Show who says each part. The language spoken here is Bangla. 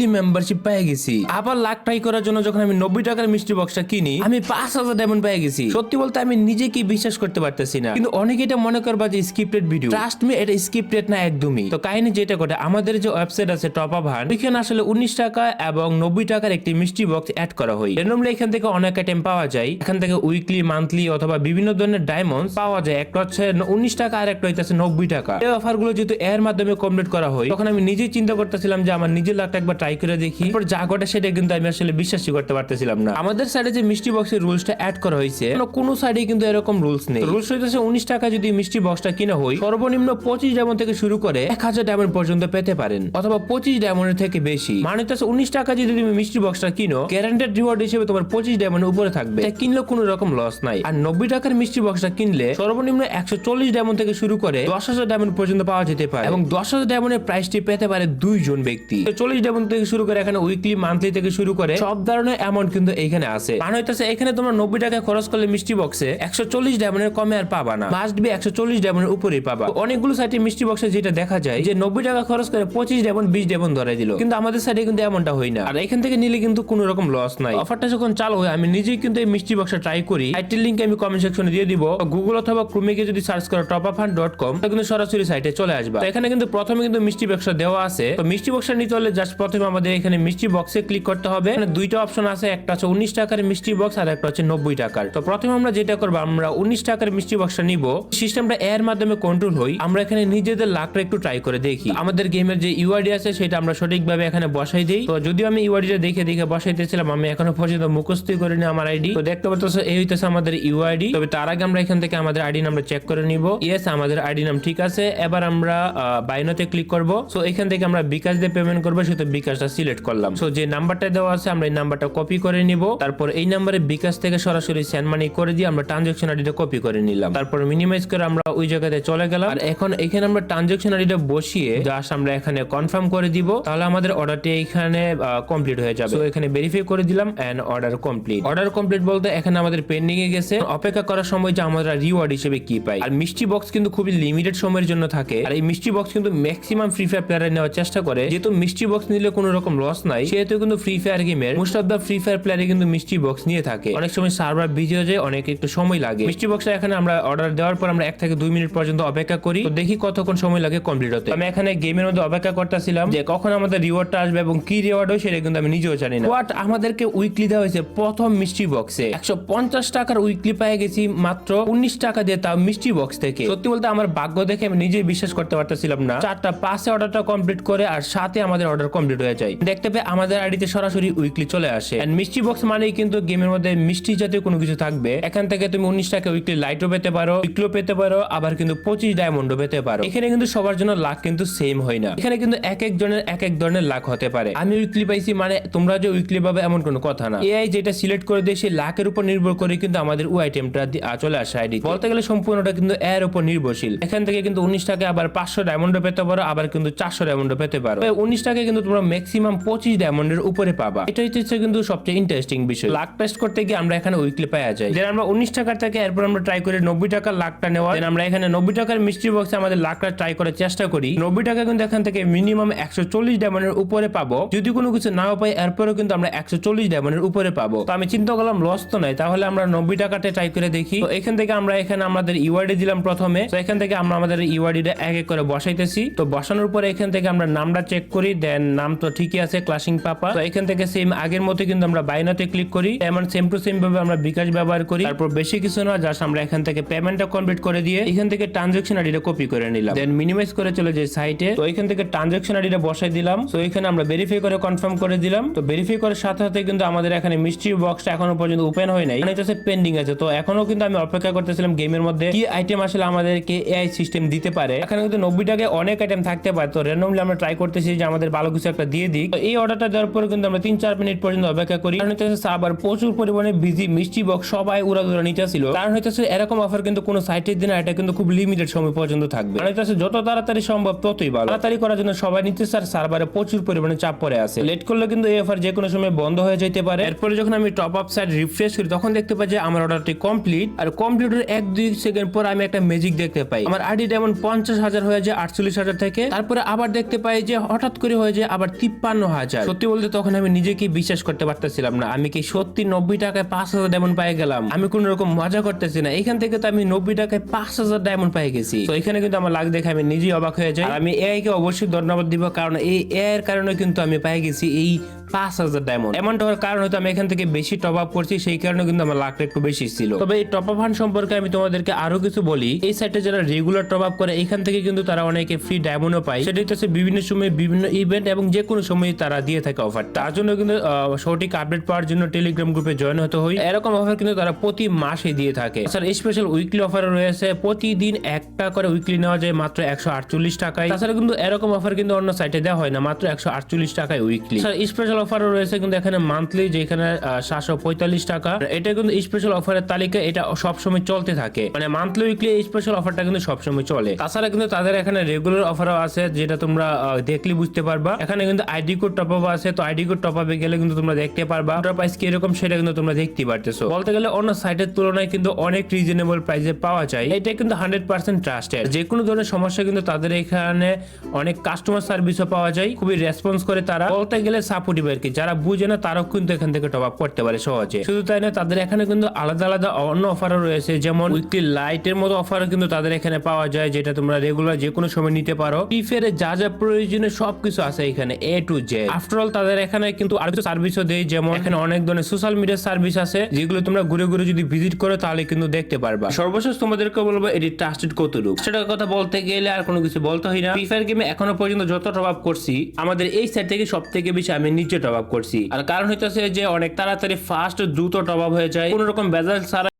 Speaker 1: উইকলি মেম্বারশিপ পেয়ে গেছি। আবার লাখ ট্রাই করার জন্য যখন আমি নব্বই টাকার মিষ্টি বক্সটা কিনি, আমি পাঁচ হাজার ডায়মন্ড পেয়ে গেছি। সত্যি বলতে আমি নিজেকে বিশ্বাস করতে পারতেছি না। কিন্তু অনেকে এটা মনে করবা যে স্ক্রিপ্টেড ভিডিও ট্রাস্ট মি এটা স্ক্রিপ্টেড না একদমই। তো কাহিনী যেটা করে আমাদের যে ওয়েবসাইট আছে টপ আপ হান ওইখানে আসলে উনিশ টাকা এবং নব্বই টাকার একটি মিষ্টি বক্স অ্যাড করা হয়। র্যান্ডমলি এখান থেকে অনেক আইটেম পাওয়া যায়। এখান থেকে উইকলি মান্থলি অথবা বিভিন্ন ধরনের ডায়মন্ড পাওয়া যায়। একটা হচ্ছে উনিশ টাকা, আর একটা হইতেছে নব্বই টাকা। এই অফারগুলো যেহেতু এর মাধ্যমে কমপ্লিট করা হয়, তখন আমি নিজেই চিন্তা করতেছিলাম যে আমার নিজের লাখটা একবার ট্রাই করে দেখি। তারপর যা ঘটে সেটা কিন্তু আমি আসলে বিশ্বাসই করতে পারতেছিলাম না। আমাদের সাইডে যে মিষ্টি বক্সের রুলসটা অ্যাড করা হয়েছে কোনো সাইডে কিন্তু এরকম রুলস নেই। রুলস হইতেছে উনিশ টাকা যদি মিষ্টি বক্সটা কিনা হয় সর্বনিম্ন পঁচিশ ডায়মন্ড থেকে শুরু করে এক হাজার ডায়মন্ড পর্যন্ত পেতে পারেন। অথবা পঁচিশ ডায়মন্ডের থেকে বেশি। মানে হচ্ছে উনিশ টাকা যদি তুমি মিষ্টি বক্সটা কিনো গ্যারান্টেড রিওয়ার্ড হিসেবে তোমার পঁচিশ ডায়মন্ড উপরে থাকবে। এটা কিনলে কোনো রকম লস নাই। আর নব্বই টাকার মিষ্টি বক্সটা কিনলে সর্বনিম্ন একশো চল্লিশ ডায়মন্ড থেকে শুরু করে দশ হাজার ডায়মন্ড পর্যন্ত পাওয়া যেতে পারে। এবং দশ হাজার ডায়মন্ডের প্রাইসটি পেতে পারে দুইজন ব্যক্তি। চল্লিশ ডায়মন্ড থেকে শুরু করে এখানে উইকলি মান্থলি থেকে শুরু করে সব ধরনের অ্যামাউন্ট কিন্তু এখানে আছে। মানে হইতেছে এখানে তোমার নব্বই টাকা খরচ করলে মিষ্টি বক্সে একশো চল্লিশ ডায়মন্ডের কমে আর পাবা না। মাস্ট বি একশো চল্লিশ ডায়মন্ডের উপরেই পাবা। অনেকগুলো সাইটে মিষ্টি বক্সে যেটা দেখা যায় যে নব্বই টাকা খরচ করে পঁচিশ ডায়মন্ড বিশ ডায়মন্ড ধরে দিল। কিন্তু আমাদের সাইডে কিন্তু এমনটা হয় না। আর এখান থেকে নিলে কিন্তু কোনো রকম লস নাই। অফারটা যখন চালু হয়, আমি নিজেই কিন্তু এই মিষ্টি বক্সটা ট্রাই করি। সাইটের লিঙ্ক আমি কমেন্ট সেকশনে দিয়ে দিব। গুগল অথবা ক্রোমে গিয়ে যদি সার্চ করো টপ আপ ডট কম কিন্তু সরাসরি সাইটে চলে আসবে। এখানে কিন্তু প্রথমে কিন্তু মিষ্টি বক্সটা দেওয়া আছে। তো মিষ্টি বক্সটা নিতে হলে জাস্ট প্রথমে আমাদের এখানে মিষ্টি বক্সে ক্লিক করতে হবে। দুইটা অপশন আছে, একটা হচ্ছে উনিশ টাকার মিষ্টি বক্স আর একটা হচ্ছে নব্বই টাকার। তো প্রথমে আমরা যেটা করব, আমরা উনিশ টাকার মিষ্টি বক্সটা নিব। সিস্টেমটা এর মাধ্যমে কন্ট্রোল হই। আমরা এখানে নিজেদের লাখটা একটু ট্রাই করে দেখি। আমাদের গেমের যে ইউআইডি আছে, সেটা আমরা সঠিকভাবে এখানে বসাই দিই। তো যদিও আমি ইউআইডিটা দেখে দেখে বসাইতেছিলাম, আমি এখনও পর্যন্ত মুখস্থই করিনি আমার আইডি তো দেখতে পাচ্ছ এই হইতেছে আমাদের ইউআইডি তবে তার আগে আমরা এখান থেকে আমাদের আইডি নাম্বার চেক করে নিব। ইয়েস আমাদের আইডি নাম ঠিক আছে। এবার আমরা বাইনোতে ক্লিক করব। সো এখান থেকে আমরা বিকাশ দিয়ে পেমেন্ট করব সেটা বিকাশটা সিলেক্ট করলাম। সো যে নাম্বারটা দেওয়া আছে, আমরা এই নাম্বারটা কপি করে নিব। তারপর এই নাম্বারে বিকাশ থেকে সরাসরি সেন্ড মানি করে দিয়ে আমরা ট্রানজাকশন আইডিটা কপি করে নিলাম। তারপর মিনিমাইজ করে আমরা ওই জায়গাতে চলে গেলাম। আর এখন এখানে আমরা ট্রানজাকশন আইডিটা বসিয়ে জাস্ট আমরা এখানে কনফার্ম করে দিব। তাহলে আমাদের অর্ডারটি এখানে কমপ্লিট হয়ে যাবে। তো এখানে ভেরিফাই করে দিলাম and order complete order complete বলতে এখানে আমাদের পেন্ডিং এ গেছে। অপেক্ষা করার সময় যে আমরা রিওয়ার্ড হিসেবে কি পাই। আর মিষ্টি বক্স কিন্তু খুবই লিমিটেড সময়ের জন্য থাকে। আর এই মিষ্টি বক্স কিন্তু ম্যাক্সিমাম ফ্রি ফায়ার প্লেয়ারে নেওয়ার চেষ্টা করে। যেহেতু মিষ্টি বক্স নিলে কোনো রকম লস নাই। সেহেতু কিন্তু ফ্রি ফায়ার গেমের most of the Free Fire প্লেয়ারে কিন্তু মিষ্টি বক্স নিয়ে থাকে। অনেক সময় সার্ভার বিজি হয়ে যায়, অনেক একটু সময় লাগে। মিষ্টি বক্সে এখানে আমরা অর্ডার দেওয়ার পর আমরা এক থেকে দুই মিনিট পর্যন্ত অপেক্ষা করি। তো দেখি কতক্ষণ সময় লাগে কমপ্লিট হতে। আমি এখানে গেমের মধ্যে অপেক্ষা করতেছিলাম যে কখন আমাদের রিওয়ার্ডটা আসবে এবং কি রিওয়ার্ড হয় সেটা কিন্তু আমি নিজেও জানি না। বাট আমাদেরকে উইকলি দেওয়া হয়েছে প্রথম মিষ্টি বক্সে একশো পঞ্চাশ টাকার উইকলি পেয়ে গেছি মাত্র উনিশ টাকা দিয়ে তাও মিষ্টি বক্স থেকে। সত্যি বলতে আমার ভাগ্য দেখে আমি নিজেই বিশ্বাস করতে পারতেছিলাম না। চারটা পাঁচে অর্ডারটা কমপ্লিট করে আর সাথে আমাদের অর্ডার কমপ্লিট হয়ে যায়। দেখতে পেয়ে আমাদের আইডিতে সরাসরি উইকলি চলে আসে। And মিষ্টি বক্স মানেই কিন্তু গেমের মধ্যে মিষ্টি জাতীয় কোনো কিছু থাকবে। এখান থেকে তুমি উনিশ টাকা উইকলি লাইটও পেতে পারো উইকলিও পেতে পারো, আবার কিন্তু পঁচিশ ডায়মন্ডও পেতে পারো। এখানে কিন্তু সবার জন্য লাখ কিন্তু সেম হয় না। এখানে কিন্তু এক এক জনের এক এক ধরনের লাখ হতে পারে। আমি উইকলি পাইছি মানে তোমরা যে উইকলি পাবে এমন কোনো কথা না। এআই যেটা সিলেক্ট করে দিয়ে, সেই লাখের উপর নির্ভর করে কিন্তু আমাদের ওই আইটেমটা চলে আসে আইডি বলতে গেলে সম্পূর্ণটা কিন্তু এর উপর নির্ভরশীল। এখান থেকে কিন্তু উনিশ টাকা আবার পাঁচশো ডায়মন্ডও পেতে পারো, আবার কিন্তু চারশো ডায়মন্ডও পেতে পারো। উনিশ টাকা কিন্তু তোমরা ম্যাক্সিমাম পঁচিশ ডায়মন্ডের উপরে পাবা। এটা হচ্ছে কিন্তু সবচেয়ে ইন্টারেস্টিং বিষয়। লাখ টেস্ট করতে গিয়ে আমরা এখানে উইকলি পাওয়া যায় যেন আমরা উনিশ টাকার থেকে এরপর আমরা ট্রাই করি নব্বই টাকার লাখটা নেওয়া Then আমরা এখানে নব্বই টাকার মিষ্টি বক্সে আমাদের লাখটা ট্রাই করার চেষ্টা করি। নব্বই টাকা কিন্তু এখান থেকে মিনিমাম একশো চল্লিশ ডায়মন্ডের উপরে পাবো। যদি কোনো কিছু নাও পাই, এরপরেও কিন্তু আমরা একশো চল্লিশ ডায়মন্ডের উপরে পাবো। তো আমি চিন্তা করলাম লস তো নাই, তাহলে আমরা নব্বই টাকাতে ট্রাই করে দেখি। তো এখান থেকে আমরা এখানে আমাদের ইওয়ার্ডি দিলাম প্রথমে। তো এখান থেকে আমরা আমাদের ইওয়ার্ডিটা এক এক করে বসাইতেছি। তো বসানোর পরে এখান থেকে আমরা নামটা চেক করি দেন নাম তো ঠিকই আছে ক্লাসিং পাপা। তো এখান থেকে সেম আগের মতো কিন্তু আমরা বাইনাতে ক্লিক করি। এমন সেম টু সেম ভাবে আমরা বিকাশ ব্যবহার করি। তারপর বেশি কিছু না জাস্ট আমরা এখান থেকে পেমেন্টটা কমপ্লিট করে দিয়ে এখান থেকে ট্রানজাকশন আইডিটা কপি করে নিলাম। দেন মিনিমাইজ করে চলে যাই সাইটে তো এখান থেকে ট্রানজাকশন আইডিটা বসাই দিলাম। তো এখানে আমরা ভেরিফাই করে কনফার্ম করে দিলাম। তো ভেরিফাই করার সাথে সাথে কিন্তু আমাদের এখানে মিষ্টি বক্সটা এখনও পর্যন্ত ওপেন হয় নাই। মানে হচ্ছে পেন্ডিং আছে। তো এখনও কিন্তু আমি অপেক্ষা করতেছিলাম গেমের মধ্যে কি আইটেম আসলে আমাদেরকে এআই সিস্টেম দিতে পারে। এখানে কিন্তু নব্বই টাকায় অনেক আইটেম থাকতে পারে। তো র্যান্ডমলি আমরা ট্রাই করতেছি যে আমাদের ভালো কিছু একটা দিয়ে দিই। এই অর্ডারটা দেওয়ার পরে কিন্তু আমরা তিন চার মিনিট পর্যন্ত অপেক্ষা করি। কারণ হচ্ছে সাবার প্রচুর পরিমাণে বিজি মিষ্টি বক্স সবাই উড়া দুরা নিতে ছিল কারণ হচ্ছে এরকম অফার কিন্তু কোনো সাইটের দিন এটা কিন্তু খুব লিমিটেড সময় পর্যন্ত থাকবে। কারণ হচ্ছে যত তাড়াতাড়ি সম্ভব ততই ভালো। তাড়াতাড়ি করার জন্য সবাই নিতে স্যার সার্ভারে প্রচুর পরিমাণে চাপ পড়ে আছে। লেট করলে কিন্তু এই অফার যে কোনো সময় বন্ধ হয়ে যেতে পারে। এরপরে যখন আমি টপ আপ সাইট রিফ্রেশ করি, তখন দেখতে পাই যে আমার অর্ডারটি কমপ্লিট আর কমপ্লিটের এক দুই সেকেন্ড পর আমি একটা ম্যাজিক দেখতে পাই। আমার আইডি যেমন পঞ্চাশ হাজার হয়ে যায়, আটচল্লিশ হাজার থেকে। তারপরে আবার দেখতে পাই যে হঠাৎ করে হয়ে যায়, আবার তিপ্পান্ন হাজার। সত্যি বলতে তখন আমি নিজেকে বিশ্বাস করতে পারতেছিলাম না। আমি কি সত্যি নব্বই টাকায় পাঁচ হাজার ডায়মন্ড পাই গেলাম? আমি কোন রকম মজা করতেছি না। এখান থেকে তো আমি নব্বই টাকায় পাঁচ হাজার ডায়মন্ড পাই গেছি। তো এখানে কিন্তু আমার লাগ দেখে আমি নিজেই অবাক হয়ে যাই। আমি এআই কে অবশ্যই ধন্যবাদ দিব, কারণ এই এর কারণে কিন্তু আমি পাই গেছি এই পাঁচ হাজার ডায়মন্ড এমনটা হওয়ার কারণ হয়তো আমি এখান থেকে বেশি টপ আপ করছি, সেই কারণে কিন্তু আমার লাখটা একটু বেশি ছিল। তবে এই টপ আপ ফান্ড সম্পর্কে আমি তোমাদেরকে আরও কিছু বলি। এই সাইটে যারা রেগুলার টপ আপ করে, এখান থেকে কিন্তু তারা অনেকে ফ্রি ডায়মন্ডও পায়। সেটা হচ্ছে বিভিন্ন সময় বিভিন্ন ইভেন্ট এবং যে কোনো সময় তারা দিয়ে থাকে অফার তার জন্য কিন্তু সঠিক আপডেট পাওয়ার জন্য টেলিগ্রাম গ্রুপে জয়েন হতে হয়। এরকম অফার কিন্তু তারা প্রতি মাসে দিয়ে থাকে। স্যার স্পেশাল উইকলি অফার রয়েছে। প্রতিদিন একটা করে উইকলি নেওয়া যায় মাত্র একশো আটচল্লিশ টাকায়। তাছাড়া কিন্তু এরকম অফার কিন্তু অন্য সাইটে দেওয়া হয় না, মাত্র একশো আটচল্লিশ টাকায় উইকলি স্যার স্পেশাল অফারও রয়েছে কিন্তু এখানে মান্থলি যেখানে সাতশো পঁয়তাল্লিশ টাকা। এটা কিন্তু স্পেশাল অফারের তালিকা এটা সবসময় চলতে থাকে। মানে মান্থলি উইকলি স্পেশাল অফারটা কিন্তু সবসময় চলে। তাছাড়া কিন্তু তাদের এখানে রেগুলার অফারও আছে, যেটা তোমরা দেখলে বুঝতে পারবা। এখানে কিন্তু আইডি কোড টপ আপ আছে, তো আইডি কোড টপ আপে গেলে কিন্তু তোমরা দেখতে পারবা। ওটার প্রাইস কীরকম সেটা কিন্তু তোমরা দেখতে পারতেছো। বলতে গেলে অন্য সাইটের তুলনায় কিন্তু অনেক রিজনেবল প্রাইসে পাওয়া যায়। এটা কিন্তু হান্ড্রেড পার্সেন্ট ট্রাস্টেড যে কোনো ধরনের সমস্যা কিন্তু তাদের এখানে অনেক কাস্টমার সার্ভিসও পাওয়া যায়, খুবই রেসপন্স করে তারা। বলতে গেলে সাপোর্টিভ আর কি? যারা বুঝে না, তারাও কিন্তু এখান থেকে টপ আপ করতে পারে সহজে। শুধু তাই না তাদের এখানে কিন্তু আলাদা আলাদা অন্য অফারও রয়েছে, যেমন উইকলি লাইটের মতো অফারও কিন্তু তাদের এখানে পাওয়া যায়, যেটা তোমরা রেগুলার যে কোনো সময় নিতে পারো। পিফের যা যা প্রয়োজনীয় সবকিছু আছে এখানে। A to Z after all তাদের এখানে কিন্তু আরও কিছু সার্ভিসও দেয় যেমন এখানে অনেক ধরনের সোশ্যাল মিডিয়া সার্ভিস আছে যেগুলো তোমরা ঘুরে ঘুরে যদি ভিজিট করো তাহলে কিন্তু দেখতে পারবা। সর্বশেষ তোমাদেরকে বলব এটি ট্রাস্টেড কতটুকু? সেটার কথা বলতে গেলে আর কোনো কিছু বলতে হয় না। ফ্রি ফায়ার গেমে এখনও পর্যন্ত যত টপ আপ করছি আমাদের এই সাইড থেকে সব থেকে বেশি আমি নিচে টপ আপ করছি। আর কারণ হইতেছে যে অনেক তাড়াতাড়ি ফাস্ট দ্রুত টপ আপ হয়ে যায়। কোনো রকম বেজাল ছাড়া